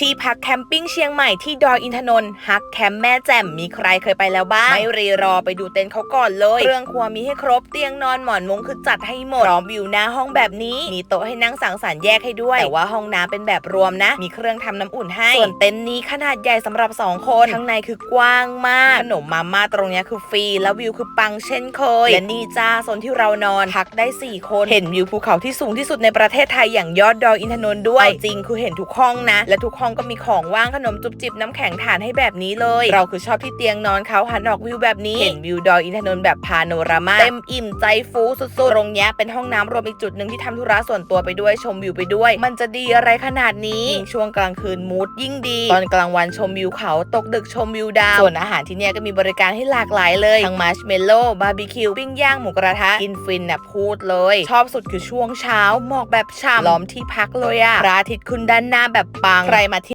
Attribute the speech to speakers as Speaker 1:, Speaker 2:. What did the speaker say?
Speaker 1: ที่พักแคมปิ้งเชียงใหม่ที่ดอยอินทนนท์ฮักแคมป์แม่แจ่มมีใครเคยไปแล้วบ้าง ไม่รีรอไปดูเต็นท์เขาก่อนเลย เครื่องครัวมีให้ครบเตียงนอนหมอนมุ้งคือจัดให้หมดพร้อมวิวหน้าห้องแบบนี้ มีโต๊ะให้นั่งสังสรรค์แยกให้ด้วย แต่ว่าห้องน้ำเป็นแบบรวมนะ มีเครื่องทำน้ำอุ่นให้ ส่วนเต็นท์นี้ขนาดใหญ่สำหรับ 2 คนข้างในคือกว้างมากขนมมาม่าตรงเนี้ยคือฟรีแล้ววิวคือปังเช่นเคยและนี่จ้าโซนที่เรานอนพักได้ 4 คนเห็นวิวภูเขาที่สูงที่สุดในประเทศไทยอย่างยอดดอยอินทนนท์ด้วยจริงคือเห็นทุกห้องนะ และทุกห้องก็มีของว่างขนมจุบจิบน้ำแข็งทานให้แบบนี้เลย เราคือชอบที่เตียงนอนเขาหันออกวิวแบบนี้ เห็นวิวดอยอินทนนท์แบบพาโนรามาเต็มอิ่มใจฟูสุดๆตรงเนี้ยเป็นห้องน้ำรวมอีกจุดหนึ่งที่ทำธุระส่วนตัวไปด้วยชมวิวไปด้วย มันจะดีอะไรขนาดนี้ยิ่งช่วงกลางคืนมูดยิ่งดี ตอนกลางวันชมวิวเขาตกดึกชมวิวดาวส่วนอาหารที่เนี่ยก็มีบริการให้หลากหลายเลยทั้งมาร์ชเมลโล่บาร์บีคิวปิ้งย่างหมูกระทะกินฟินนะพูดเลย ชอบสุดคือช่วงเช้าหมอกแบบฉ่ำล้อมที่พักเลยอะพระอาทิตย์ขึ้นด้านหน้าแบบปังใคร